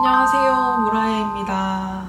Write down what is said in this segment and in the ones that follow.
안녕하세요 무라예입니다.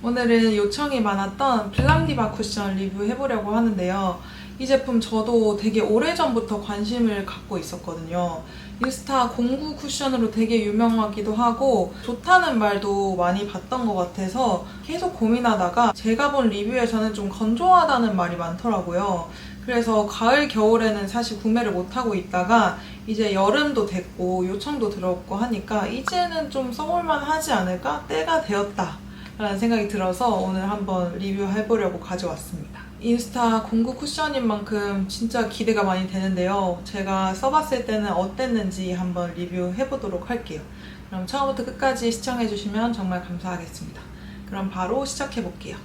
오늘은 요청이 많았던 블랑디바 쿠션 리뷰해보려고 하는데요. 이 제품 저도 되게 오래전부터 관심을 갖고 있었거든요. 인스타 공구 쿠션으로 되게 유명하기도 하고 좋다는 말도 많이 봤던 것 같아서 계속 고민하다가 제가 본 리뷰에서는 좀 건조하다는 말이 많더라고요 그래서 가을 겨울에는 사실 구매를 못하고 있다가 이제 여름도 됐고 요청도 들어왔고 하니까 이제는 좀 써볼만 하지 않을까? 때가 되었다 라는 생각이 들어서 오늘 한번 리뷰해보려고 가져왔습니다. 인스타 공구 쿠션인 만큼 진짜 기대가 많이 되는데요. 제가 써봤을 때는 어땠는지 한번 리뷰해보도록 할게요. 그럼 처음부터 끝까지 시청해주시면 정말 감사하겠습니다. 그럼 바로 시작해볼게요.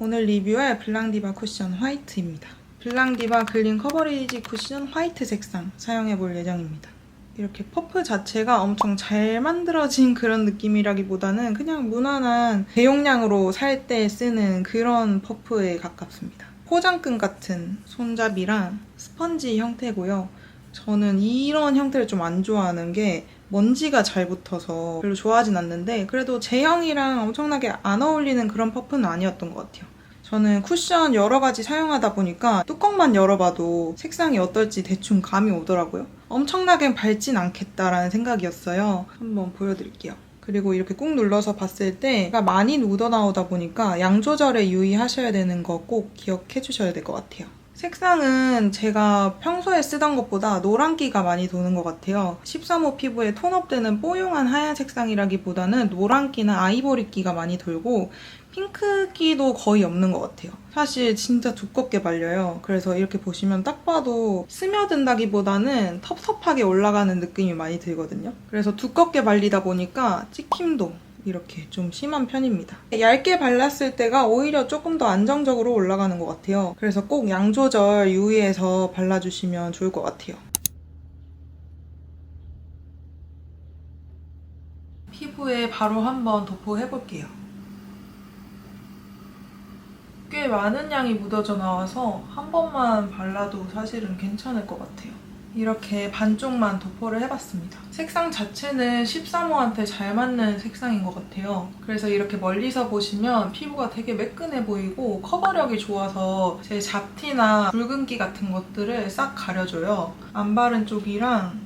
오늘 리뷰할 블랑디바 쿠션 화이트입니다. 블랑디바 글린 커버리지 쿠션 화이트 색상 사용해볼 예정입니다. 이렇게 퍼프 자체가 엄청 잘 만들어진 그런 느낌이라기보다는 그냥 무난한 대용량으로 살 때 쓰는 그런 퍼프에 가깝습니다. 포장끈 같은 손잡이랑 스펀지 형태고요. 저는 이런 형태를 좀 안 좋아하는 게 먼지가 잘 붙어서 별로 좋아하진 않는데 그래도 제형이랑 엄청나게 안 어울리는 그런 퍼프는 아니었던 것 같아요. 저는 쿠션 여러 가지 사용하다 보니까 뚜껑만 열어봐도 색상이 어떨지 대충 감이 오더라고요. 엄청나게 밝진 않겠다라는 생각이었어요. 한번 보여드릴게요. 그리고 이렇게 꾹 눌러서 봤을 때가 많이 묻어나오다 보니까 양 조절에 유의하셔야 되는 거 꼭 기억해 주셔야 될 것 같아요. 색상은 제가 평소에 쓰던 것보다 노란기가 많이 도는 것 같아요. 13호 피부에 톤업되는 뽀용한 하얀 색상이라기보다는 노란기나 아이보리기가 많이 돌고 핑크기도 거의 없는 것 같아요. 사실 진짜 두껍게 발려요. 그래서 이렇게 보시면 딱 봐도 스며든다기보다는 텁텁하게 올라가는 느낌이 많이 들거든요. 그래서 두껍게 발리다 보니까 찍힘도 이렇게 좀 심한 편입니다. 얇게 발랐을 때가 오히려 조금 더 안정적으로 올라가는 것 같아요. 그래서 꼭 양 조절 유의해서 발라주시면 좋을 것 같아요. 피부에 바로 한번 도포해볼게요. 꽤 많은 양이 묻어져 나와서 한 번만 발라도 사실은 괜찮을 것 같아요. 이렇게 반쪽만 도포를 해봤습니다. 색상 자체는 13호한테 잘 맞는 색상인 것 같아요. 그래서 이렇게 멀리서 보시면 피부가 되게 매끈해 보이고 커버력이 좋아서 제 잡티나 붉은기 같은 것들을 싹 가려줘요. 안 바른 쪽이랑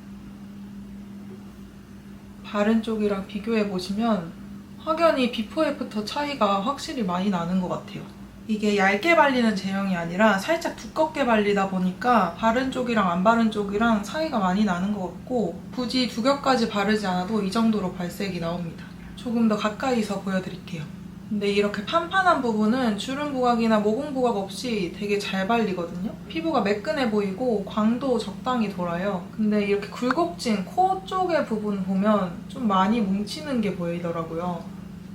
바른 쪽이랑 비교해 보시면 확연히 비포 애프터 차이가 확실히 많이 나는 것 같아요. 이게 얇게 발리는 제형이 아니라 살짝 두껍게 발리다 보니까 바른 쪽이랑 안 바른 쪽이랑 차이가 많이 나는 것 같고 굳이 두 겹까지 바르지 않아도 이 정도로 발색이 나옵니다. 조금 더 가까이서 보여드릴게요. 근데 이렇게 판판한 부분은 주름 부각이나 모공 부각 없이 되게 잘 발리거든요. 피부가 매끈해 보이고 광도 적당히 돌아요. 근데 이렇게 굴곡진 코 쪽의 부분 보면 좀 많이 뭉치는 게 보이더라고요.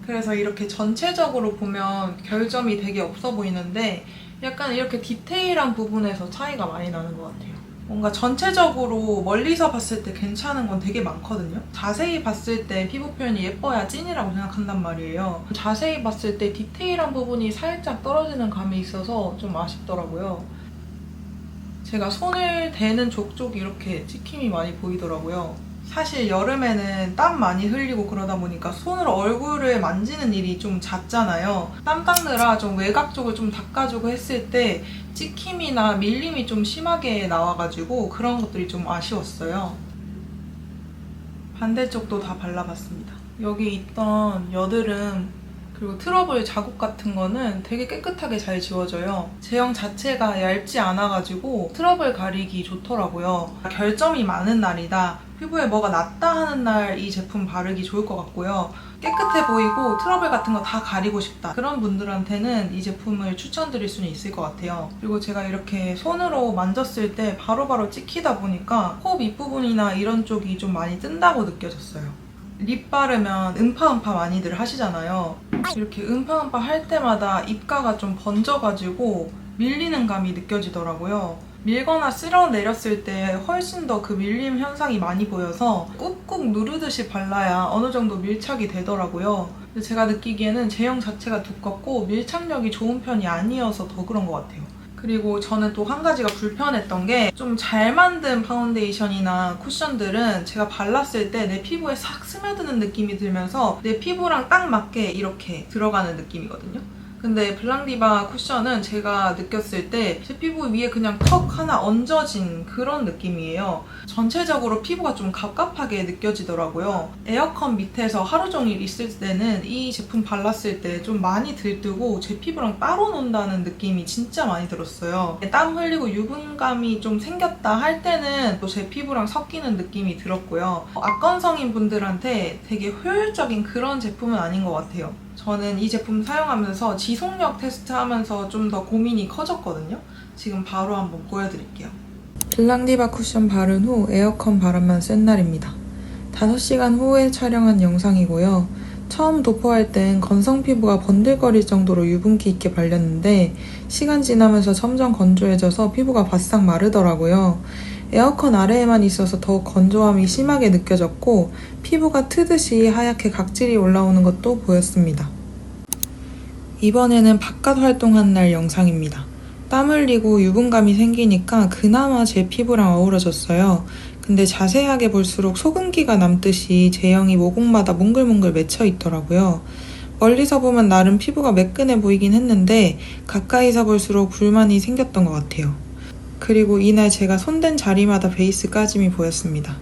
그래서 이렇게 전체적으로 보면 결점이 되게 없어 보이는데 약간 이렇게 디테일한 부분에서 차이가 많이 나는 것 같아요. 뭔가 전체적으로 멀리서 봤을 때 괜찮은 건 되게 많거든요. 자세히 봤을 때 피부 표현이 예뻐야 찐이라고 생각한단 말이에요. 자세히 봤을 때 디테일한 부분이 살짝 떨어지는 감이 있어서 좀 아쉽더라고요. 제가 손을 대는 족족이 이렇게 찍힘이 많이 보이더라고요. 사실 여름에는 땀 많이 흘리고 그러다 보니까 손으로 얼굴을 만지는 일이 좀 잦잖아요. 땀 닦느라 좀 외곽 쪽을 좀 닦아주고 했을 때 찍힘이나 밀림이 좀 심하게 나와가지고 그런 것들이 좀 아쉬웠어요. 반대쪽도 다 발라봤습니다. 여기 있던 여드름 그리고 트러블 자국 같은 거는 되게 깨끗하게 잘 지워져요. 제형 자체가 얇지 않아가지고 트러블 가리기 좋더라고요. 결점이 많은 날이다. 피부에 뭐가 났다 하는 날 이 제품 바르기 좋을 것 같고요. 깨끗해 보이고 트러블 같은 거 다 가리고 싶다. 그런 분들한테는 이 제품을 추천드릴 수는 있을 것 같아요. 그리고 제가 이렇게 손으로 만졌을 때 바로바로 찍히다 보니까 코 밑부분이나 이런 쪽이 좀 많이 뜬다고 느껴졌어요. 립 바르면 음파음파 많이들 하시잖아요. 이렇게 음파음파 할 때마다 입가가 좀 번져가지고 밀리는 감이 느껴지더라고요. 밀거나 쓸어 내렸을 때 훨씬 더 그 밀림 현상이 많이 보여서 꾹꾹 누르듯이 발라야 어느 정도 밀착이 되더라고요. 제가 느끼기에는 제형 자체가 두껍고 밀착력이 좋은 편이 아니어서 더 그런 것 같아요. 그리고 저는 또 한 가지가 불편했던 게 좀 잘 만든 파운데이션이나 쿠션들은 제가 발랐을 때 내 피부에 싹 스며드는 느낌이 들면서 내 피부랑 딱 맞게 이렇게 들어가는 느낌이거든요. 근데 블랑디바 쿠션은 제가 느꼈을 때 제 피부 위에 그냥 턱 하나 얹어진 그런 느낌이에요. 전체적으로 피부가 좀 갑갑하게 느껴지더라고요. 에어컨 밑에서 하루 종일 있을 때는 이 제품 발랐을 때 좀 많이 들뜨고 제 피부랑 따로 논다는 느낌이 진짜 많이 들었어요. 땀 흘리고 유분감이 좀 생겼다 할 때는 또 제 피부랑 섞이는 느낌이 들었고요. 악건성인 분들한테 되게 효율적인 그런 제품은 아닌 것 같아요. 저는 이 제품 사용하면서 지속력 테스트 하면서 좀 더 고민이 커졌거든요. 지금 바로 한번 보여드릴게요. 블랑디바 쿠션 바른 후 에어컨 바람만 쐰 날입니다. 5시간 후에 촬영한 영상이고요. 처음 도포할 땐 건성 피부가 번들거릴 정도로 유분기 있게 발렸는데 시간 지나면서 점점 건조해져서 피부가 바싹 마르더라고요. 에어컨 아래에만 있어서 더 건조함이 심하게 느껴졌고 피부가 트듯이 하얗게 각질이 올라오는 것도 보였습니다. 이번에는 바깥 활동한 날 영상입니다. 땀 흘리고 유분감이 생기니까 그나마 제 피부랑 어우러졌어요. 근데 자세하게 볼수록 소금기가 남듯이 제형이 모공마다 몽글몽글 맺혀 있더라고요. 멀리서 보면 나름 피부가 매끈해 보이긴 했는데 가까이서 볼수록 불만이 생겼던 것 같아요. 그리고 이날 제가 손댄 자리마다 베이스 까짐이 보였습니다.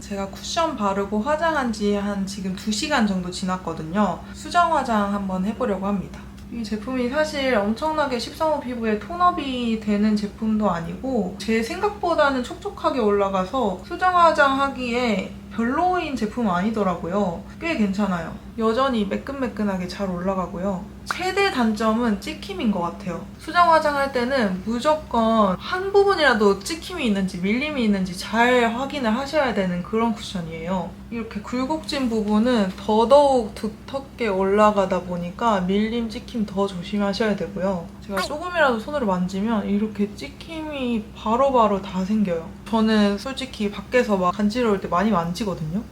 제가 쿠션 바르고 화장한 지 한 지금 2시간 정도 지났거든요. 수정 화장 한번 해보려고 합니다. 이 제품이 사실 엄청나게 13호 피부에 톤업이 되는 제품도 아니고 제 생각보다는 촉촉하게 올라가서 수정 화장하기에 별로인 제품은 아니더라고요. 꽤 괜찮아요. 여전히 매끈매끈하게 잘 올라가고요. 최대 단점은 찍힘인 것 같아요. 수정 화장할 때는 무조건 한 부분이라도 찍힘이 있는지 밀림이 있는지 잘 확인을 하셔야 되는 그런 쿠션이에요. 이렇게 굴곡진 부분은 더더욱 두텁게 올라가다 보니까 밀림, 찍힘 더 조심하셔야 되고요. 제가 조금이라도 손으로 만지면 이렇게 찍힘이 바로 바로 다 생겨요. 저는 솔직히 밖에서 막 간지러울 때 많이 만지거든요.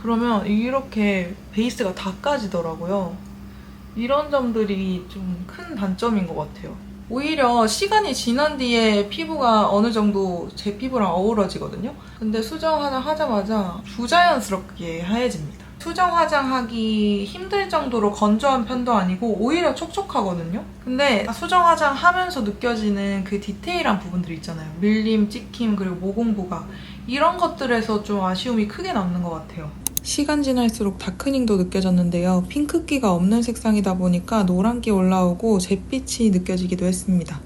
그러면 이렇게 베이스가 다 까지더라고요. 이런 점들이 좀 큰 단점인 것 같아요. 오히려 시간이 지난 뒤에 피부가 어느 정도 제 피부랑 어우러지거든요. 근데 수정 화장 하자마자 부자연스럽게 하얘집니다. 수정 화장하기 힘들 정도로 건조한 편도 아니고 오히려 촉촉하거든요. 근데 수정 화장 하면서 느껴지는 그 디테일한 부분들 있잖아요. 밀림, 찍힘, 그리고 모공 부각 이런 것들에서 좀 아쉬움이 크게 남는 것 같아요. 시간 지날수록 다크닝도 느껴졌는데요. 핑크기가 없는 색상이다 보니까 노란기 올라오고 잿빛이 느껴지기도 했습니다.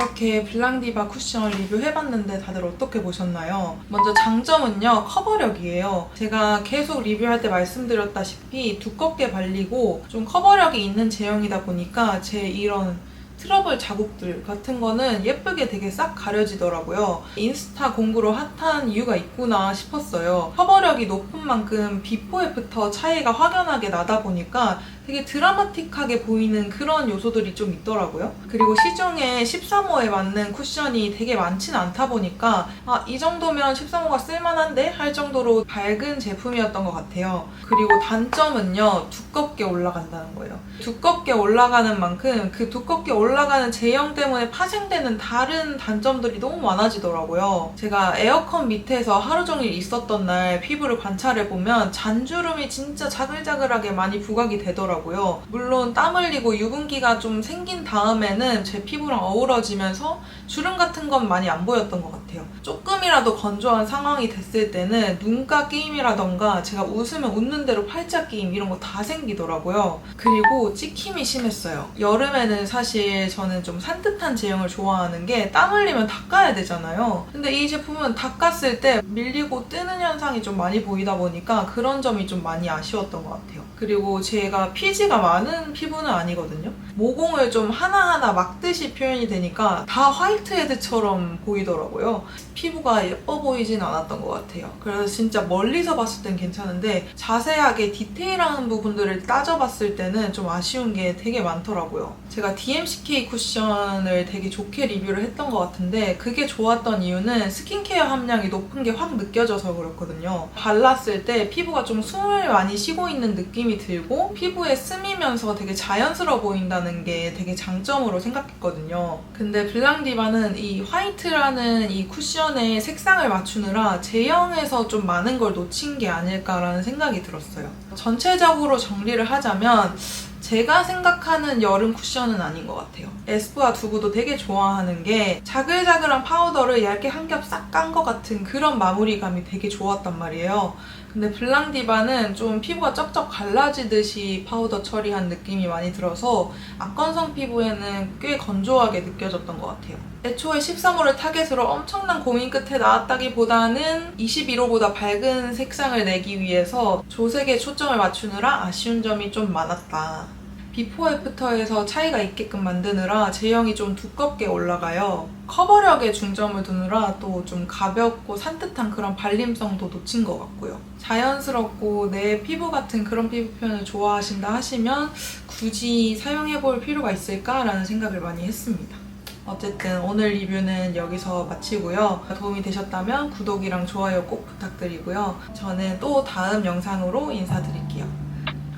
이렇게 블랑디바 쿠션 리뷰해봤는데 다들 어떻게 보셨나요? 먼저 장점은요 커버력이에요. 제가 계속 리뷰할 때 말씀드렸다시피 두껍게 발리고 좀 커버력이 있는 제형이다 보니까 제 이런 트러블 자국들 같은 거는 예쁘게 되게 싹 가려지더라고요. 인스타 공구로 핫한 이유가 있구나 싶었어요. 커버력이 높은 만큼 비포 애프터 차이가 확연하게 나다 보니까 되게 드라마틱하게 보이는 그런 요소들이 좀 있더라고요. 그리고 시중에 13호에 맞는 쿠션이 되게 많지는 않다 보니까 아, 이 정도면 13호가 쓸만한데? 할 정도로 밝은 제품이었던 것 같아요. 그리고 단점은요, 두껍게 올라간다는 거예요. 두껍게 올라가는 만큼 그 두껍게 올라가는 제형 때문에 파생되는 다른 단점들이 너무 많아지더라고요. 제가 에어컨 밑에서 하루 종일 있었던 날 피부를 관찰해보면 잔주름이 진짜 자글자글하게 많이 부각이 되더라고요. 물론 땀 흘리고 유분기가 좀 생긴 다음에는 제 피부랑 어우러지면서 주름 같은 건 많이 안 보였던 것 같아요. 조금이라도 건조한 상황이 됐을 때는 눈가 끼임이라던가 제가 웃으면 웃는 대로 팔자 끼임 이런 거 다 생기더라고요. 그리고 찍힘이 심했어요. 여름에는 사실 저는 좀 산뜻한 제형을 좋아하는 게 땀 흘리면 닦아야 되잖아요. 근데 이 제품은 닦았을 때 밀리고 뜨는 현상이 좀 많이 보이다 보니까 그런 점이 좀 많이 아쉬웠던 것 같아요. 그리고 제가 피지가 많은 피부는 아니거든요. 모공을 좀 하나하나 막듯이 표현이 되니까 다 화이트헤드처럼 보이더라고요. 피부가 예뻐 보이진 않았던 것 같아요. 그래서 진짜 멀리서 봤을 땐 괜찮은데 자세하게 디테일한 부분들을 따져봤을 때는 좀 아쉬운 게 되게 많더라고요. 제가 DMCK 쿠션을 되게 좋게 리뷰를 했던 것 같은데 그게 좋았던 이유는 스킨케어 함량이 높은 게 확 느껴져서 그렇거든요. 발랐을 때 피부가 좀 숨을 많이 쉬고 있는 느낌이 들고 피부에 스미면서 되게 자연스러워 보인다는 게 되게 장점으로 생각했거든요. 근데 블랑디바는 이 화이트라는 이 쿠션의 색상을 맞추느라 제형에서 좀 많은 걸 놓친 게 아닐까라는 생각이 들었어요. 전체적으로 정리를 하자면 제가 생각하는 여름 쿠션은 아닌 것 같아요. 에스쁘아 두부도 되게 좋아하는 게 자글자글한 파우더를 얇게 한 겹 싹 깐 것 같은 그런 마무리감이 되게 좋았단 말이에요. 근데 블랑디바는 좀 피부가 쩍쩍 갈라지듯이 파우더 처리한 느낌이 많이 들어서 악건성 피부에는 꽤 건조하게 느껴졌던 것 같아요. 애초에 13호를 타겟으로 엄청난 고민 끝에 나왔다기보다는 21호보다 밝은 색상을 내기 위해서 조색에 초점을 맞추느라 아쉬운 점이 좀 많았다. 비포 애프터에서 차이가 있게끔 만드느라 제형이 좀 두껍게 올라가요. 커버력에 중점을 두느라 또 좀 가볍고 산뜻한 그런 발림성도 놓친 것 같고요. 자연스럽고 내 피부 같은 그런 피부 표현을 좋아하신다 하시면 굳이 사용해볼 필요가 있을까라는 생각을 많이 했습니다. 어쨌든 오늘 리뷰는 여기서 마치고요. 도움이 되셨다면 구독이랑 좋아요 꼭 부탁드리고요. 저는 또 다음 영상으로 인사드릴게요.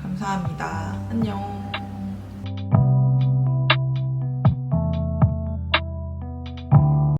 감사합니다. 안녕.